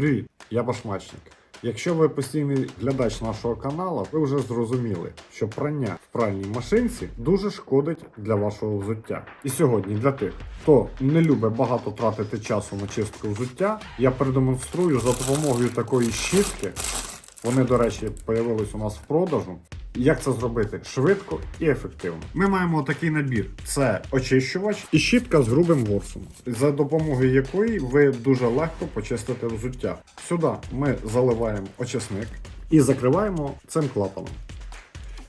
Привіт, я Башмачник. Якщо ви постійний глядач нашого каналу, ви вже зрозуміли, що прання в пральній машинці дуже шкодить для вашого взуття. І сьогодні для тих, хто не любить багато тратити часу на чистку взуття, я продемонструю за допомогою такої щітки. Вони, до речі, появились у нас в продажу. Як це зробити швидко і ефективно? Ми маємо такий набір: це очищувач і щітка з грубим ворсом, за допомогою якої ви дуже легко почистите взуття. Сюди ми заливаємо очисник і закриваємо цим клапаном,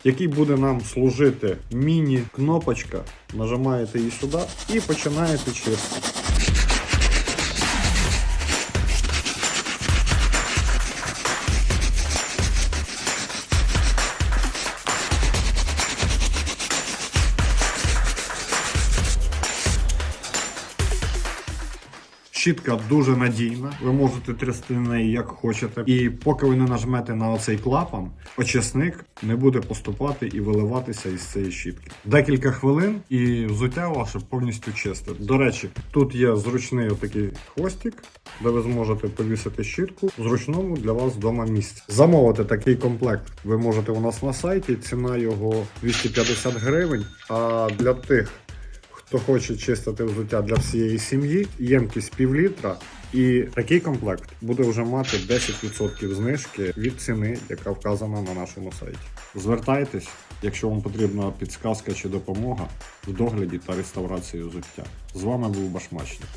який буде нам служити міні-кнопочка. Нажимаєте її сюди і починаєте чистити. Щітка дуже надійна, ви можете трясти неї як хочете. І поки ви не нажмете на оцей клапан, очисник не буде поступати і виливатися із цієї щітки. Декілька хвилин і взуття ваше повністю чисте. До речі, тут є зручний отакий хвостик, де ви зможете повісити щітку в зручному для вас вдома місці. Замовити такий комплект ви можете у нас на сайті. Ціна його 250 гривень. А для тих, хто хоче чистити взуття для всієї сім'ї, ємкість пів літра. І такий комплект буде вже мати 10% знижки від ціни, яка вказана на нашому сайті. Звертайтесь, якщо вам потрібна підсказка чи допомога в догляді та реставрації взуття. З вами був Башмачник.